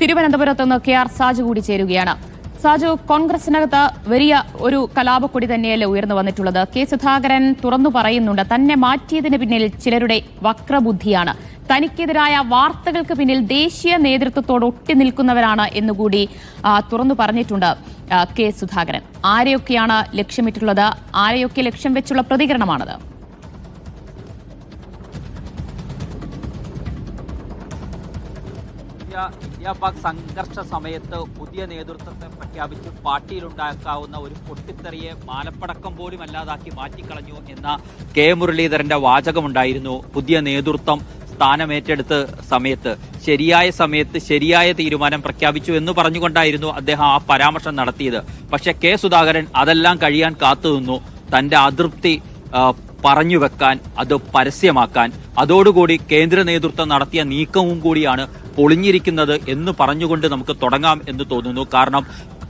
തിരുവനന്തപുരത്ത് നിന്ന് K R Saju കൂടി ചേരുകയാണ്. സാജു കോൺഗ്രസിനകത്ത് വലിയ ഒരു കലാപക്കൊടി തന്നെയല്ലേ ഉയർന്നു വന്നിട്ടുള്ളത്. കെ സുധാകരൻ തുറന്നു പറയുന്നുണ്ട് തന്നെ മാറ്റിയതിന് പിന്നിൽ ചിലരുടെ വക്രബുദ്ധിയാണ്. തനിക്കെതിരായ വാർത്തകൾക്ക് പിന്നിൽ ദേശീയ നേതൃത്വത്തോട് ഒട്ടി നിൽക്കുന്നവരാണ് എന്നുകൂടി തുറന്നു പറഞ്ഞിട്ടുണ്ട് കെ സുധാകരൻ. ആരെയൊക്കെയാണ് ലക്ഷ്യമിട്ടുള്ളത്? ആരെയൊക്കെ ലക്ഷ്യം വെച്ചുള്ള പ്രതികരണമാണത്? ഇന്ത്യ ഇന്ത്യ പാക് സംഘർഷ സമയത്ത് പുതിയ നേതൃത്വത്തെ പ്രഖ്യാപിച്ച് പാർട്ടിയിലുണ്ടാക്കാവുന്ന ഒരു പൊട്ടിത്തെറിയെ മാലപ്പടക്കം പോലും അല്ലാതാക്കി മാറ്റിക്കളഞ്ഞു എന്ന കെ മുരളീധരന്റെ വാചകമുണ്ടായിരുന്നു പുതിയ നേതൃത്വം സ്ഥാനമേറ്റെടുത്ത് സമയത്ത്. ശരിയായ സമയത്ത് ശരിയായ തീരുമാനം പ്രഖ്യാപിച്ചു എന്ന് പറഞ്ഞുകൊണ്ടായിരുന്നു അദ്ദേഹം ആ പരാമർശം നടത്തിയത്. പക്ഷെ കെ സുധാകരൻ അതെല്ലാം കഴിയാൻ കാത്തുനിന്നു. തന്റെ അതൃപ്തി പറഞ്ഞു വെക്കാൻ അത് പരസ്യമാക്കാൻ. അതോടുകൂടി കേന്ദ്ര നേതൃത്വം നടത്തിയ നീക്കവും കൂടിയാണ് പൊളിഞ്ഞിരിക്കുന്നത് എന്ന് പറഞ്ഞുകൊണ്ട് നമുക്ക് തുടങ്ങാം എന്ന് തോന്നുന്നു. കാരണം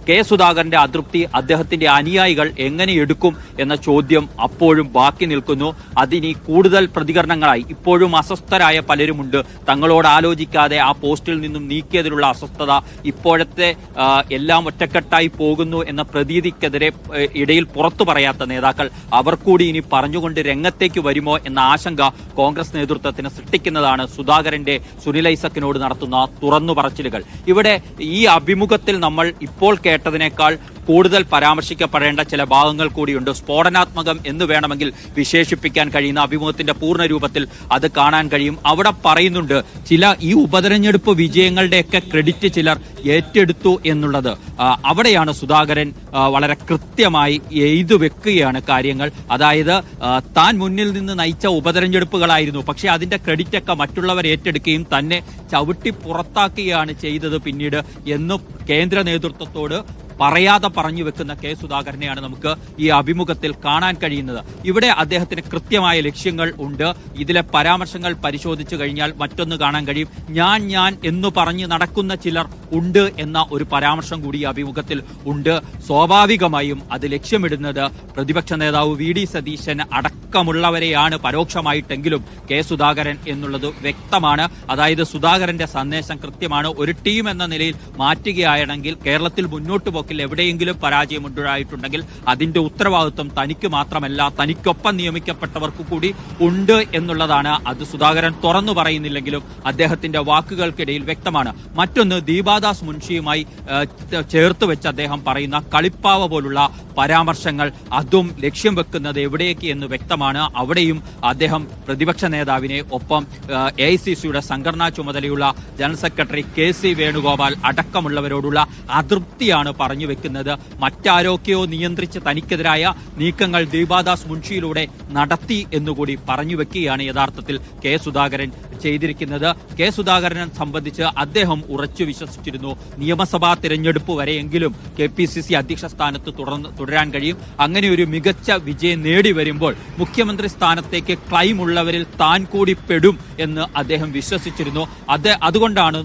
കെ സുധാകരന്റെ അതൃപ്തി അദ്ദേഹത്തിന്റെ അനുയായികൾ എങ്ങനെ എടുക്കും എന്ന ചോദ്യം അപ്പോഴും ബാക്കി നിൽക്കുന്നു. അതിനി കൂടുതൽ പ്രതികരണങ്ങളായി. ഇപ്പോഴും അസ്വസ്ഥരായ പലരുമുണ്ട്. തങ്ങളോട് ആലോചിക്കാതെ ആ പോസ്റ്റിൽ നിന്നും നീക്കിയതിലുള്ള അസ്വസ്ഥത ഇപ്പോഴത്തെ എല്ലാം ഒറ്റക്കെട്ടായി പോകുന്നു എന്ന പ്രതീതിക്കെതിരെ ഇടയിൽ പുറത്തു പറയാത്ത നേതാക്കൾ. അവർ കൂടി ഇനി പറഞ്ഞുകൊണ്ട് രംഗത്തേക്ക് വരുമോ എന്ന ആശങ്ക കോൺഗ്രസ് നേതൃത്വത്തിന് സൃഷ്ടിക്കുന്നതാണ് സുധാകരന്റെ സുനിൽ ഐസക്കിനോട് നടത്തുന്ന തുറന്നു പറച്ചിലുകൾ. ഇവിടെ ഈ അഭിമുഖത്തിൽ നമ്മൾ ഇപ്പോൾ കേട്ടതിനേക്കാൾ കൂടുതൽ പരാമർശിക്കപ്പെടേണ്ട ചില ഭാഗങ്ങൾ കൂടിയുണ്ട്. സ്ഫോടനാത്മകം എന്ന് വേണമെങ്കിൽ വിശേഷിപ്പിക്കാൻ കഴിയുന്ന അഭിമുഖത്തിന്റെ പൂർണ രൂപത്തിൽ അത് കാണാൻ കഴിയും. അവിടെ പറയുന്നുണ്ട് ചില ഈ ഉപതെരഞ്ഞെടുപ്പ് വിജയങ്ങളുടെയൊക്കെ ക്രെഡിറ്റ് ചിലർ ഏറ്റെടുത്തു എന്നുള്ളത്. അവിടെയാണ് സുധാകരൻ വളരെ കൃത്യമായി എഴുതു വെക്കുകയാണ് കാര്യങ്ങൾ. അതായത് താൻ മുന്നിൽ നിന്ന് നയിച്ച ഉപതെരഞ്ഞെടുപ്പുകളായിരുന്നു. പക്ഷെ അതിന്റെ ക്രെഡിറ്റ് ഒക്കെ മറ്റുള്ളവർ ഏറ്റെടുക്കുകയും തന്നെ ചവിട്ടി പുറത്താക്കുകയാണ് ചെയ്തത് പിന്നീട് എന്ന് കേന്ദ്ര നേതൃത്വത്തോട് പറയാതെ പറഞ്ഞു വെക്കുന്ന കെ സുധാകരനെയാണ് നമുക്ക് ഈ അഭിമുഖത്തിൽ കാണാൻ കഴിയുന്നത്. ഇവിടെ അദ്ദേഹത്തിന് കൃത്യമായ ലക്ഷ്യങ്ങൾ ഉണ്ട്. ഇതിലെ പരാമർശങ്ങൾ പരിശോധിച്ചു കഴിഞ്ഞാൽ മറ്റൊന്ന് കാണാൻ കഴിയും. ഞാൻ ഞാൻ എന്ന് പറഞ്ഞ് നടക്കുന്ന ചിലർ ഉണ്ട് എന്ന ഒരു പരാമർശം കൂടി അഭിമുഖത്തിൽ ഉണ്ട്. സ്വാഭാവികമായും അത് ലക്ഷ്യമിടുന്നത് പ്രതിപക്ഷ നേതാവ് വി ഡി സതീശൻ അടക്കമുള്ളവരെയാണ് പരോക്ഷമായിട്ടെങ്കിലും കെ സുധാകരൻ എന്നുള്ളത് വ്യക്തമാണ്. അതായത് സുധാകരന്റെ സന്ദേശം കൃത്യമാണ്. ഒരു ടീം എന്ന നിലയിൽ മാറ്റുകയാണെങ്കിൽ കേരളത്തിൽ മുന്നോട്ട് പോക്കിൽ എവിടെയെങ്കിലും പരാജയം ഉണ്ടായിട്ടുണ്ടെങ്കിൽ അതിന്റെ ഉത്തരവാദിത്വം തനിക്ക് മാത്രമല്ല തനിക്കൊപ്പം നിയമിക്കപ്പെട്ടവർക്ക് കൂടി ഉണ്ട് എന്നുള്ളതാണ്. അത് സുധാകരൻ തുറന്നു പറയുന്നില്ലെങ്കിലും അദ്ദേഹത്തിന്റെ വാക്കുകൾക്കിടയിൽ വ്യക്തമാണ്. മറ്റൊന്ന് ദീപാദാസ് മുൻഷിയുമായി ചേർത്ത് വെച്ച് അദ്ദേഹം പറയുന്ന കളിപ്പാവ പോലുള്ള പരാമർശങ്ങൾ അതും ലക്ഷ്യം വെക്കുന്നത് എവിടേക്ക് എന്ന് വ്യക്തമാണ്. അവിടെയും അദ്ദേഹം പ്രതിപക്ഷ നേതാവിനെ ഒപ്പം എ ഐ സി സിയുടെ സംഘടനാ ചുമതലയുള്ള general secretary K C Venugopal അടക്കമുള്ളവരോടുള്ള അതൃപ്തിയാണ് പറഞ്ഞു വെക്കുന്നത് മറ്റാരൊക്കെയോ നിയന്ത്രിച്ച് തനിക്കെതിരായ നീക്കങ്ങൾ ദീപാദാസ് മുൻഷിയിലൂടെ നടത്തി എന്നുകൂടി പറഞ്ഞു വെക്കുകയാണ് യഥാർത്ഥത്തിൽ കെ സുധാകരൻ. ചെയ്തിരിക്കുന്നത് കെ സുധാകരനെ സംബന്ധിച്ച് അദ്ദേഹം ഉറച്ചു വിശ്വസിച്ചിരുന്നു. നിയമസഭാ തിരഞ്ഞെടുപ്പ് വരെയെങ്കിലും കെ പി സി സി അധ്യക്ഷ സ്ഥാനത്ത് തുടർന്ന് തുടരാൻ കഴിയും. അങ്ങനെ ഒരു മികച്ച വിജയം നേടി വരുമ്പോൾ മുഖ്യമന്ത്രി സ്ഥാനത്തേക്ക് ക്ലൈം ഉള്ളവരിൽ താൻ കൂടി പെടും എന്ന് അദ്ദേഹം വിശ്വസിച്ചിരുന്നു. അത് അതുകൊണ്ടാണ്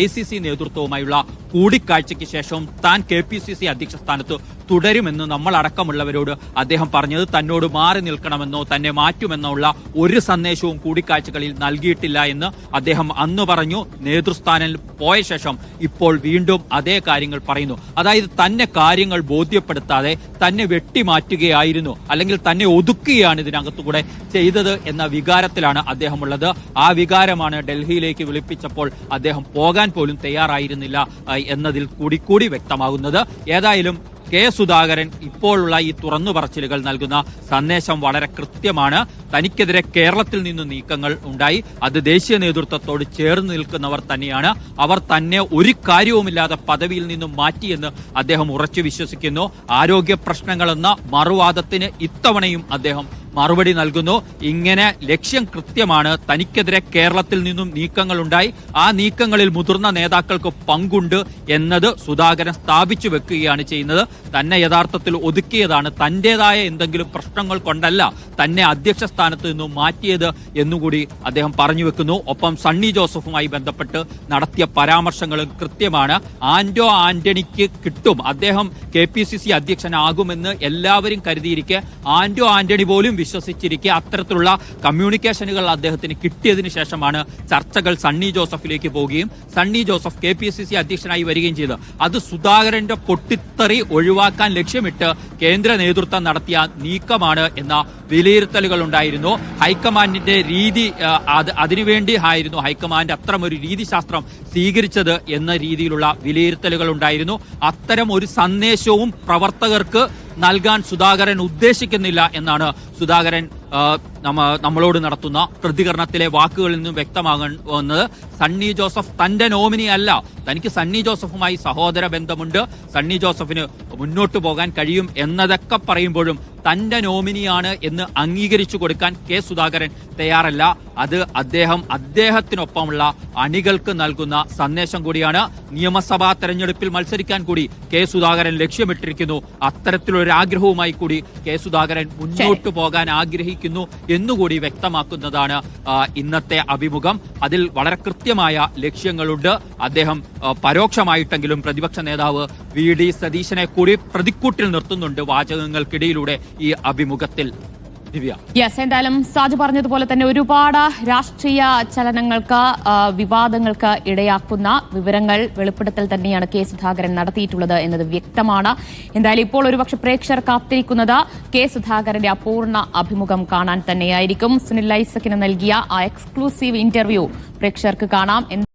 എ സി സി നേതൃത്വവുമായുള്ള കൂടിക്കാഴ്ചയ്ക്ക് ശേഷം താൻ കെ പി സി സി അധ്യക്ഷ സ്ഥാനത്ത് തുടരുമെന്ന് നമ്മൾ അടക്കമുള്ളവരോട് അദ്ദേഹം പറഞ്ഞത് തന്നോട് മാറി നിൽക്കണമെന്നോ തന്നെ മാറ്റുമെന്നോ ഉള്ള ഒരു സന്ദേശവും കൂടിക്കാഴ്ചകളിൽ നൽകിയിട്ടില്ല എന്ന് അദ്ദേഹം അന്ന് പറഞ്ഞു. നേതൃസ്ഥാനിൽ പോയ ശേഷം ഇപ്പോൾ വീണ്ടും അതേ കാര്യങ്ങൾ പറയുന്നു. അതായത് തന്നെ കാര്യങ്ങൾ ബോധ്യപ്പെടുത്താതെ തന്നെ വെട്ടിമാറ്റുകയായിരുന്നു അല്ലെങ്കിൽ തന്നെ ഒതുക്കുകയാണ് ഇതിനകത്തുകൂടെ ചെയ്തത് എന്ന വികാരത്തിലാണ് അദ്ദേഹം ഉള്ളത് ആ വികാരമാണ് ഡൽഹിയിലേക്ക് വിളിപ്പിച്ചപ്പോൾ അദ്ദേഹം പോകാൻ പോലും തയ്യാറായിരുന്നില്ല എന്നതിൽ കൂടി കൂടി വ്യക്തമാകുന്നത്. ഏതായാലും കെ സുധാകരൻ ഇപ്പോഴുള്ള ഈ തുറന്നു പറച്ചിലുകൾ നൽകുന്ന സന്ദേശം വളരെ കൃത്യമാണ്. തനിക്കെതിരെ കേരളത്തിൽ നിന്ന് നീക്കങ്ങൾ ഉണ്ടായി. അത് ദേശീയ നേതൃത്വത്തോട് ചേർന്ന് നിൽക്കുന്നവർ തന്നെയാണ്. അവർ തന്നെ ഒരു കാര്യവുമില്ലാതെ പദവിയിൽ നിന്നും മാറ്റിയെന്ന് അദ്ദേഹം ഉറച്ചു വിശ്വസിക്കുന്നു. ആരോഗ്യ പ്രശ്നങ്ങളെന്ന മറുവാദത്തിന് ഇത്തവണയും അദ്ദേഹം മറുപടി നൽകുന്നു. ഇങ്ങനെ ലക്ഷ്യം കൃത്യമാണ്. തനിക്കെതിരെ കേരളത്തിൽ നിന്നും നീക്കങ്ങൾ ഉണ്ടായി. ആ നീക്കങ്ങളിൽ മുതിർന്ന നേതാക്കൾക്ക് പങ്കുണ്ട് എന്നത് സുധാകരൻ സ്ഥാപിച്ചു വെക്കുകയാണ് ചെയ്യുന്നത്. തന്നെ യഥാർത്ഥത്തിൽ ഒതുക്കിയതാണ്. തന്റേതായ എന്തെങ്കിലും പ്രശ്നങ്ങൾ കൊണ്ടല്ല. തന്നെ അധ്യക്ഷ സ്ഥാനം നേതൃസ്ഥാനത്ത് നിന്നും മാറ്റിയത് എന്നുകൂടി അദ്ദേഹം പറഞ്ഞു വെക്കുന്നു. ഒപ്പം സണ്ണി ജോസഫുമായി ബന്ധപ്പെട്ട് നടത്തിയ പരാമർശങ്ങളും കൃത്യമാണ്. ആന്റോ ആന്റണിക്ക് കിട്ടും. അദ്ദേഹം കെ പി സി സി അധ്യക്ഷനാകുമെന്ന് എല്ലാവരും കരുതിയിരിക്കെ. ആന്റോ ആന്റണി പോലും വിശ്വസിച്ചിരിക്കെ. അത്തരത്തിലുള്ള കമ്മ്യൂണിക്കേഷനുകൾ അദ്ദേഹത്തിന് കിട്ടിയതിനു ശേഷമാണ് ചർച്ചകൾ സണ്ണി ജോസഫിലേക്ക് പോവുകയും Sunny Joseph K P C C അധ്യക്ഷനായി വരികയും ചെയ്തത്. അത് സുധാകരന്റെ പൊട്ടിത്തെറി ഒഴിവാക്കാൻ ലക്ഷ്യമിട്ട് കേന്ദ്ര നേതൃത്വം നടത്തിയ നീക്കമാണ് എന്ന വിലയിരുത്തലുകൾ ഉണ്ടായിരുന്നു ഹൈക്കമാൻഡിന്റെ രീതി അത് അതിനുവേണ്ടി ആയിരുന്നു ഹൈക്കമാൻഡ് അത്തരം ഒരു രീതിശാസ്ത്രം സ്വീകരിച്ചത് എന്ന രീതിയിലുള്ള വിലയിരുത്തലുകൾ ഉണ്ടായിരുന്നു അത്തരം ഒരു സന്ദേശവും പ്രവർത്തകർക്ക് നൽകാൻ സുധാകരൻ ഉദ്ദേശിക്കുന്നില്ല എന്നാണ് സുധാകരൻ നമ്മളോട് നടത്തുന്ന പ്രതികരണത്തിലെ വാക്കുകളിൽ നിന്നും വ്യക്തമാകുന്നത് സണ്ണി ജോസഫ് തന്റെ നോമിനി അല്ല. തനിക്ക് സണ്ണി ജോസഫുമായി സഹോദര ബന്ധമുണ്ട്. സണ്ണി ജോസഫിന് മുന്നോട്ട് പോകാൻ കഴിയും എന്നതൊക്കെ പറയുമ്പോഴും തന്റെ നോമിനിയാണ് എന്ന് അംഗീകരിച്ചു കൊടുക്കാൻ കെ സുധാകരൻ തയ്യാറല്ല. അത് അദ്ദേഹം അദ്ദേഹത്തിനൊപ്പമുള്ള അണികൾക്ക് നൽകുന്ന സന്ദേശം കൂടിയാണ്. നിയമസഭാ തെരഞ്ഞെടുപ്പിൽ മത്സരിക്കാൻ കൂടി കെ സുധാകരൻ ലക്ഷ്യമിട്ടിരിക്കുന്നു. അത്തരത്തിലൊരു ആഗ്രഹവുമായി കൂടി കെ സുധാകരൻ മുന്നോട്ട് പോകാൻ ആഗ്രഹിക്കുന്നു. എന്നുകൂടി വ്യക്തമാക്കുന്നതാണ് ഇന്നത്തെ അഭിമുഖം. അതിൽ വളരെ കൃത്യമായ ലക്ഷ്യങ്ങളുണ്ട്. അദ്ദേഹം പരോക്ഷമായിട്ടെങ്കിലും പ്രതിപക്ഷ നേതാവ് വി ഡി സതീശനെ കൂടി പ്രതിക്കൂട്ടിൽ നിർത്തുന്നുണ്ട് വാചകങ്ങൾക്കിടയിലൂടെ ഈ അഭിമുഖത്തിൽ. യെസ് എന്തായാലും സാജു പറഞ്ഞതുപോലെ തന്നെ ഒരുപാട് രാഷ്ട്രീയ ചലനങ്ങൾക്ക് വിവാദങ്ങൾക്ക് ഇടയാക്കുന്ന വിവരങ്ങൾ വെളിപ്പെടുത്തൽ തന്നെയാണ് കെ സുധാകരൻ നടത്തിയിട്ടുള്ളത് എന്നത് വ്യക്തമാണ്. എന്തായാലും ഇപ്പോൾ ഒരുപക്ഷെ പ്രേക്ഷകർ കാത്തിരിക്കുന്നത് കെ സുധാകരന്റെ അപൂർണ അഭിമുഖം കാണാൻ തന്നെയായിരിക്കും. സുനിൽ ഐസക്കിന് നൽകിയ ആ എക്സ്ക്ലൂസീവ് ഇന്റർവ്യൂ പ്രേക്ഷകർക്ക് കാണാം.